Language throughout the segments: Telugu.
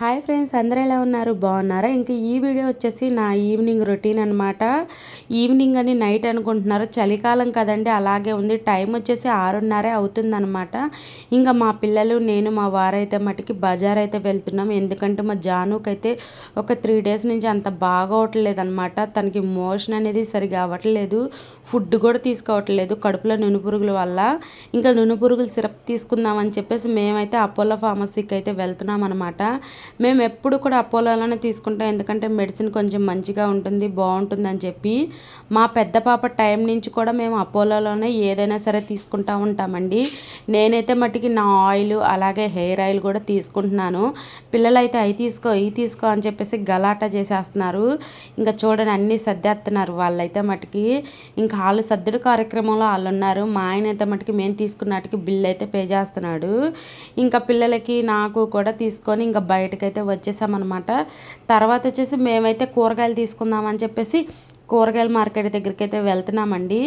హాయ్ ఫ్రెండ్స్ అందరూ ఎలా ఉన్నారు? బాగున్నారా? ఇంకా ఈ వీడియో వచ్చేసి నా ఈవినింగ్ రొటీన్ అనమాట ఈవినింగ్ అని నైట్ అనుకుంటున్నారు. చలికాలం కదండి అలాగే ఉంది. టైం వచ్చేసి ఆరున్నరే అవుతుందనమాట ఇంకా మా పిల్లలు నేను మా వారైతే మటుకి బజార్ అయితే వెళ్తున్నాం. ఎందుకంటే మా జానుకైతే ఒక త్రీ డేస్ నుంచి అంత బాగోవట్లేదు అనమాట తనకి మోషన్ అనేది సరిగా అవ్వట్లేదు. ఫుడ్ కూడా తీసుకోవట్లేదు కడుపులో నునుపురుగుల వల్ల. ఇంకా నునుపురుగులు సిరప్ తీసుకుందామని చెప్పేసి మేమైతే అపోలో ఫార్మసీకి అయితే వెళ్తున్నాం అనమాట మేము ఎప్పుడు కూడా అపోలోలోనే తీసుకుంటాం. ఎందుకంటే మెడిసిన్ కొంచెం మంచిగా ఉంటుంది బాగుంటుంది అని చెప్పి మా పెద్ద పాప టైం నుంచి కూడా మేము అపోలోలోనే ఏదైనా సరే తీసుకుంటా ఉంటామండి. నేనైతే మట్టికి నా ఆయిల్ అలాగే హెయిర్ ఆయిల్ కూడా తీసుకుంటున్నాను. పిల్లలైతే అవి తీసుకో ఇవి తీసుకో అని చెప్పేసి గలాటా చేసేస్తున్నారు. ఇంకా చూడండి అన్నీ సర్దేస్తున్నారు వాళ్ళైతే మటుకి. ఇంకా వాళ్ళు సర్దుడు కార్యక్రమంలో వాళ్ళు ఉన్నారు మా ఆయన అయితే మటుకి మేము తీసుకున్నట్టుకి బిల్ అయితే పే చేస్తున్నాడు. ఇంకా పిల్లలకి నాకు కూడా తీసుకొని ఇంకా బయట అయితే వచ్చేసామన్నమాట. తర్వాత వచ్చేసి మేమైతే కూరగాయలు తీసుకుందామని చెప్పేసి కూరగాయల మార్కెట్ దగ్గరికి అయితే వెళ్తున్నామండి.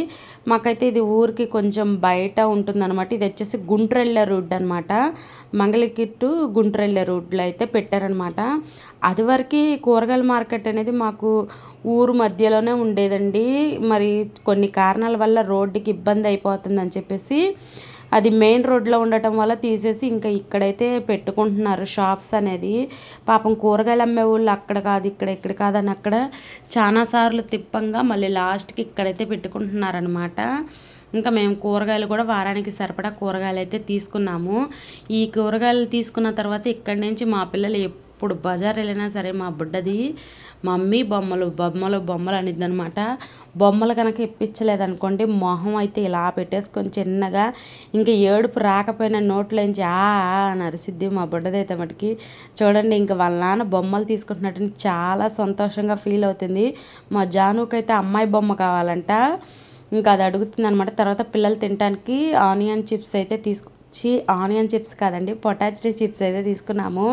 మాకైతే ఇది ఊరికి కొంచెం బయట ఉంటుందన్నమాట. ఇది వచ్చేసి గుంట్రెళ్ళ రోడ్ అనమాట మంగళగిరి టు గుంట్రెళ్ళ రోడ్లో అయితే పెట్టారనమాట అది వరకు కూరగాయల మార్కెట్ అనేది మాకు ఊరు మధ్యలోనే ఉండేదండి. మరి కొన్ని కారణాల వల్ల రోడ్డుకి ఇబ్బంది అయిపోతుందని చెప్పేసి అది మెయిన్ రోడ్లో ఉండటం వల్ల తీసేసి ఇంకా ఇక్కడైతే పెట్టుకుంటున్నారు షాప్స్ అనేది. పాపం కూరగాయలు అమ్మే వాళ్ళు అక్కడ కాదు ఇక్కడ ఇక్కడ కాదని అక్కడ చాలా సార్లు తిప్పంగా మళ్ళీ లాస్ట్కి ఇక్కడైతే పెట్టుకుంటున్నారనమాట ఇంకా మేము కూరగాయలు కూడా వారానికి సరిపడా కూరగాయలు అయితే తీసుకున్నాము. ఈ కూరగాయలు తీసుకున్న తర్వాత ఇక్కడి నుంచి మా పిల్లలు ఎప్పుడు బజార్ వెళ్ళినా సరే మా బుడ్డది మమ్మీ బొమ్మలు బొమ్మలు బొమ్మలు అనిద్ది అనమాట బొమ్మలు కనుక ఇప్పించలేదనుకోండి మొహం అయితే ఇలా పెట్టేసుకొని చిన్నగా ఇంకా ఏడుపు రాకపోయినా నోట్లోంచి ఆ నరిసిద్ది మా బుడ్డదైతే మటుకి. చూడండి ఇంకా వాళ్ళ నాన్న బొమ్మలు తీసుకుంటున్నట్టు చాలా సంతోషంగా ఫీల్ అవుతుంది. మా జానుకైతే అమ్మాయి బొమ్మ కావాలంట. ఇంకా అది అడుగుతుంది అనమాట తర్వాత పిల్లలు తినడానికి ఆనియన్ చిప్స్ అయితే తీసుకు ఆనియన్ చిప్స్ కాదండి పొటాటో చిప్స్ అయితే తీసుకున్నాము.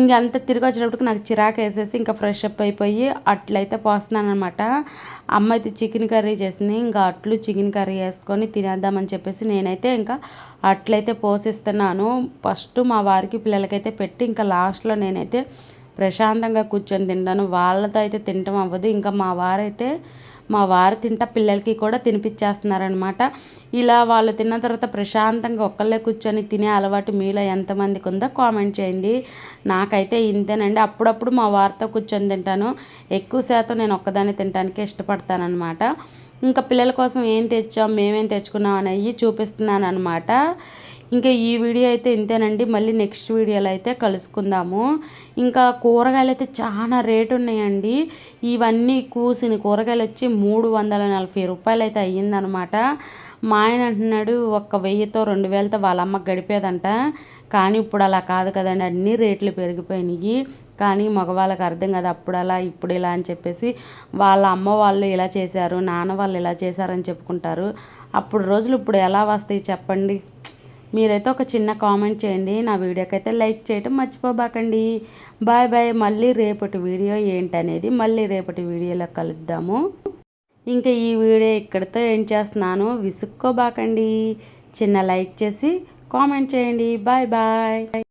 ఇంకంతా తిరిగి వచ్చినప్పటికి నాకు చిరాకు వేసేసి ఇంకా ఫ్రెష్ అప్ అయిపోయి అట్లయితే పోస్తున్నాను అనమాట అమ్మ అయితే చికెన్ కర్రీ చేసింది ఇంకా అట్లు చికెన్ కర్రీ వేసుకొని తినేద్దామని చెప్పేసి నేనైతే ఇంకా అట్లయితే పోసిస్తున్నాను. ఫస్ట్ మా వారికి పిల్లలకైతే పెట్టి ఇంకా లాస్ట్లో నేనైతే ప్రశాంతంగా కూర్చొని తింటాను. వాళ్ళతో అయితే తినటం అవ్వదు. ఇంకా మా వారైతే మా వారు తింటా పిల్లలకి కూడా తినిపించేస్తున్నారనమాట ఇలా వాళ్ళు తిన్న తర్వాత ప్రశాంతంగా ఒక్కళ్ళే కూర్చొని తినే అలవాటు మీలో ఎంతమందికి ఉందో కామెంట్ చేయండి. నాకైతే ఇంతేనండి. అప్పుడప్పుడు మా వారితో కూర్చొని తింటాను. ఎక్కువ శాతం నేను ఒక్కదాన్ని తినడానికి ఇష్టపడతానమాట ఇంకా పిల్లల కోసం ఏం తెచ్చాం మేమేం తెచ్చుకున్నాం అనేవి చూపిస్తున్నాను అనమాట ఇంకా ఈ వీడియో అయితే ఇంతేనండి. మళ్ళీ నెక్స్ట్ వీడియోలో అయితే కలుసుకుందాము. ఇంకా కూరగాయలు అయితే చాలా రేటు ఉన్నాయండి. ఇవన్నీ కూసిన కూరగాయలు వచ్చి మూడు వందల నలభై రూపాయలు అయితే అయ్యిందనమాట. మా ఆయన అంటున్నాడు ఒక వెయ్యితో రెండు వేలతో వాళ్ళ అమ్మ గడిపేదంట. కానీ ఇప్పుడు అలా కాదు కదండి. అన్ని రేట్లు పెరిగిపోయినాయి. కానీ మగవాళ్ళకి అర్థం కదా. అప్పుడు అలా ఇప్పుడు ఇలా అని చెప్పేసి వాళ్ళ అమ్మ వాళ్ళు ఇలా చేశారు నాన్న వాళ్ళు ఇలా చేశారని చెప్పుకుంటారు. అప్పుడు రోజులు ఇప్పుడు ఎలా వస్తాయి చెప్పండి. మీరైతే ఒక చిన్న కామెంట్ చేయండి. నా వీడియోకి అయితే లైక్ చేయటం మర్చిపోబాకండి. Bye bye. మళ్ళీ రేపటి వీడియో ఏంటనేది మళ్ళీ రేపటి వీడియోలో కలుద్దాము. ఇంకా ఈ వీడియో ఇక్కడితో ఏం చేస్తున్నాను. విసుక్కోబాకండి. చిన్న లైక్ చేసి కామెంట్ చేయండి. Bye bye.